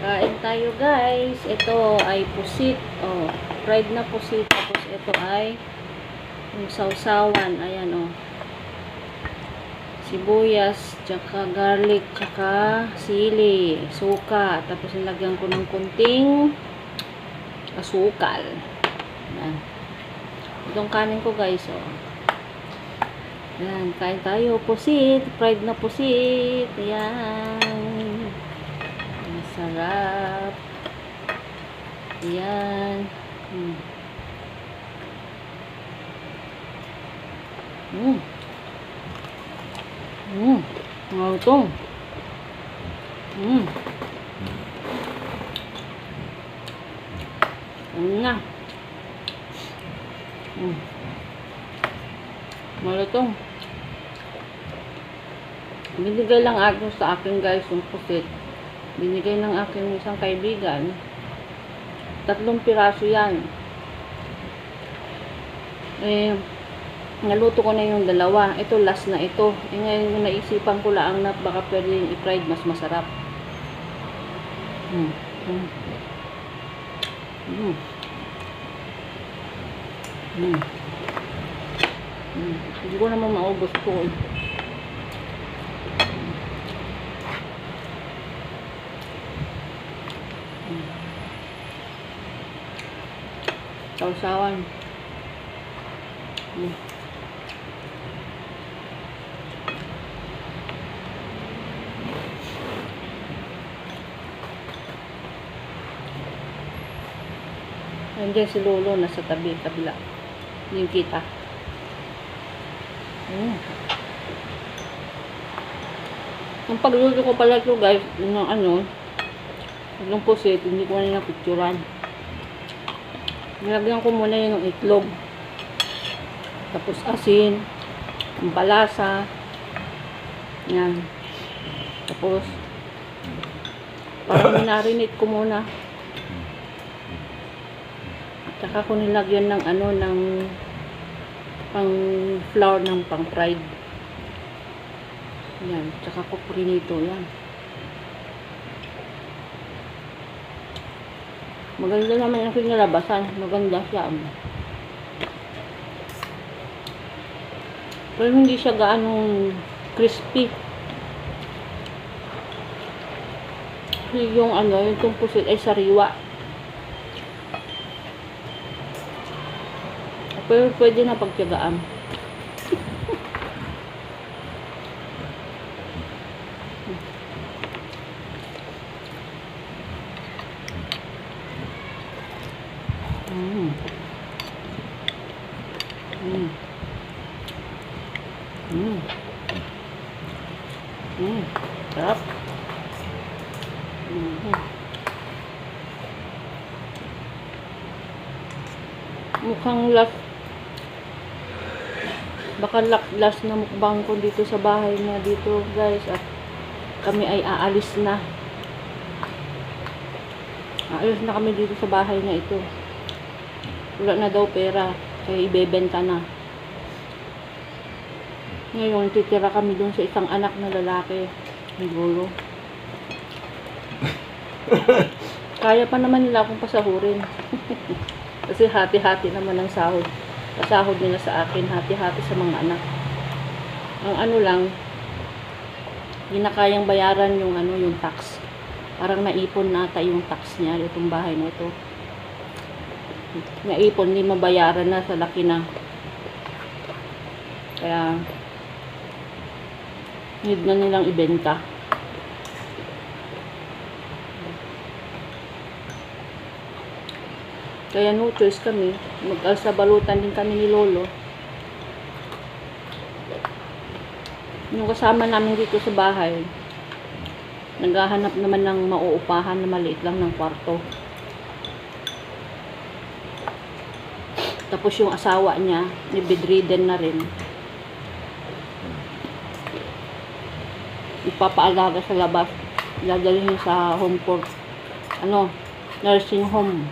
Kain tayo guys. Ito ay pusit. Oh, fried na pusit. Tapos ito ay yung sausawan. Ayan oh. Sibuyas, tsaka garlic, tsaka sili, suka. Tapos nilagyan ko ng kunting asukal. Ayan. Itong kanin ko guys oh. Ayan, kain tayo. Pusit. Fried na pusit. Ayan. Masarap. Ayan. Hmm. Hmm. Hmm. Ano ito? Hmm. Ano na? Hmm. Malutong. Binigay lang ako sa akin guys yung pusit. Binigay ng aking isang kaibigan. Tatlong piraso yan. Eh, naluto ko na yung dalawa. Ito last na ito. Eh, ngayon naisipan ko lang na baka pwede i-fried mas masarap. Hmm. Hmm. Hmm. Hmm. Hmm. Hindi ko naman maubos ko. Sausawan. Hmm. Nandiyan si Lolo, nasa tabi, kabila. Hindi kita. Mm. Ang pagluto ko pala ito guys, ng ano, yung pusit, hindi ko na napicturan. Nilagyan ko muna yung itlog. Tapos asin, balasa. Yan. Tapos, parang minarinate ko muna. At saka ko nilagyan ng ano, ng pang flour ng pang fried. Yan. Tsaka ko prinito. Yan. Maganda naman yung kinalabasan. Maganda siya. um. Pero hindi siya gaanong crispy. Yung ano, yung tungkusit ay sariwa. Pero pwede na pagtyagaan. Mm. Mm. Mm. Mm. Sarap. Mm. Mukhang last baka last na mukbang ko dito sa bahay na dito guys at kami ay aalis na aalis na kami dito sa bahay na ito wala na daw pera kaya ibebenta na. Ngayon titira kami dun sa isang anak na lalaki Lolo kaya pa naman nila akong pasahurin. Kasi hati-hati naman ang sahod. Pasahod nila sa akin hati-hati sa mga anak. Ang ano lang hindi na kayang bayaran yung ano yung tax. Parang naipon nata yung tax niya itong bahay na ito naipon hindi mabayaran na sa laki na. Kaya need na nilang ibenta. Kaya no choice kami. Magkasabalutan din kami ni Lolo. Yung kasama namin dito sa bahay naghahanap naman ng mauupahan na maliit lang ng kwarto tapos yung asawa niya ni bedridden na rin. Ipapaalaga sa labas. Dadalhin sa home for ano? Nursing home.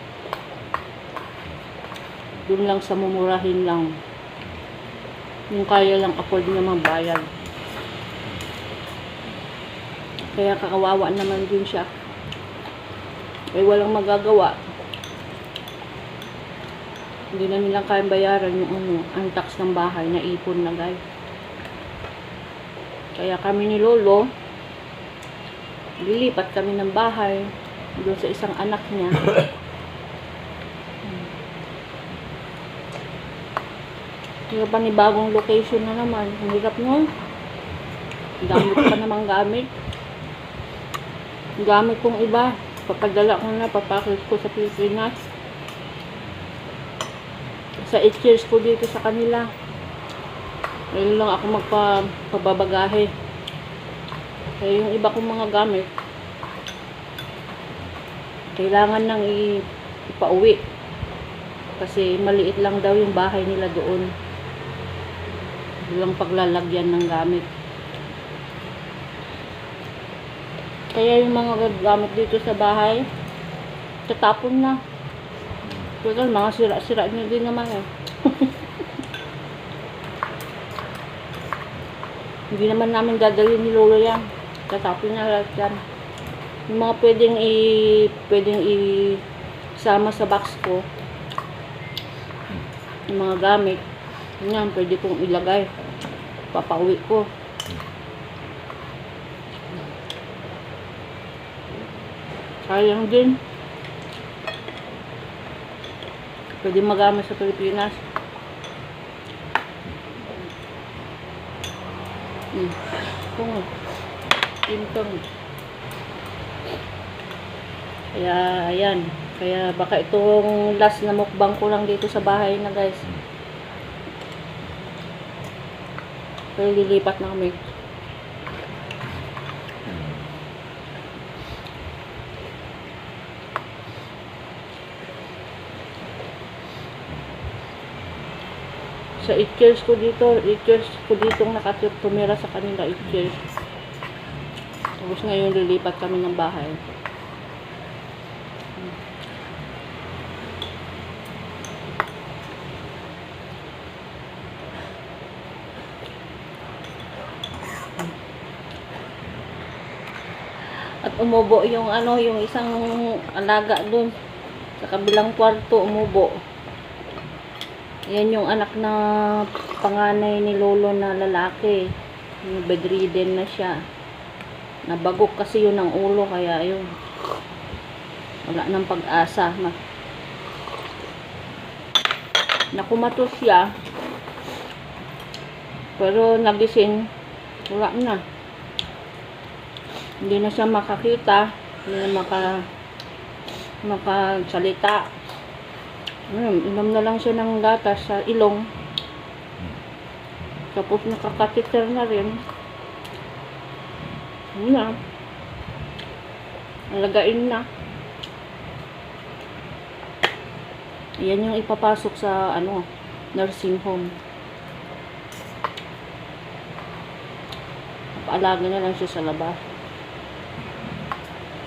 Doon lang sa mumurahin lang. Yung kaya lang afford niya magbayad. Kaya kakawawa naman din siya. Ay walang magagawa. Hindi na nila kayang bayaran yung ano, ang tax ng bahay na ipon na guys. Kaya kami ni Lolo, lilipat kami ng bahay doon sa isang anak niya. Kaya pa ni bagong location na naman. Ang hirap nun. Gamit pa namang gamit. Gamit kong iba. Papadala ko na, papakit ko sa Pilipinas. Sa 8 years ko dito sa kanila. Ngayon lang ako magpababagahe. Kaya yung iba kong mga gamit, kailangan nang ipauwi. Kasi maliit lang daw yung bahay nila doon. Walang paglalagyan ng gamit. Kaya yung mga gamit dito sa bahay, tatapon na. Total, mga sira-sira niya din naman eh. Hindi naman namin dadalhin ni Lolo yan. Tatapon na lahat yan. Yung mga pwedeng i pwedeng i sama sa box ko. Yung mga gamit. Yan, pwede kong ilagay. Papauwi ko. Sayang din. Pwede magamit sa Pilipinas. Hmm. Kung Tintong. Kaya, ayan. Kaya baka itong last na mukbang ko lang dito sa bahay na guys. Kaya lilipat na kami. Sa 8 years ko dito, 8 years ko dito nakatumira sa kanila 8 years. Tapos ngayon lilipat kami ng bahay. At umubo yung ano, yung isang alaga dun. Sa kabilang kwarto, umubo. Yan yung anak na panganay ni Lolo na lalaki. Bedridden na siya. Nabagok kasi yun ang ulo, kaya yun. Wala nang pag-asa. Na, nakumatos siya. Pero nagising, wala na. Hindi na siya makakita. Hindi na maka, makasalita. Ayun, inom na lang siya ng gatas sa ilong. Tapos nakakatiter na rin. Yun na. Alagain na. Yan yung ipapasok sa ano, nursing home. Paalaga na lang siya sa labas.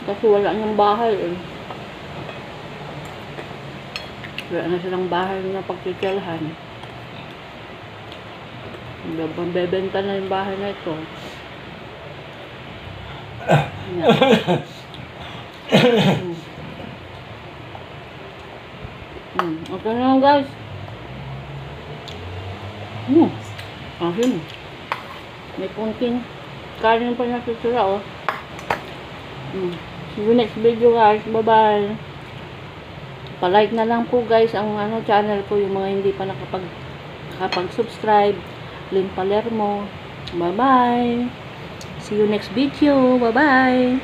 Kasi wala niyang bahay eh. Wala na silang bahay na pagtitirahan. Bebenta na yung bahay na ito. Hmm. Okay na guys. Hmm. Ahin. May punting kanin pa natutira oh. Hmm. See you next video guys. Bye-bye. Pa-like na lang po guys ang ano channel ko yung mga hindi pa nakapag nakapag-subscribe. Lynn Palermo. Bye-bye. See you next video. Bye-bye.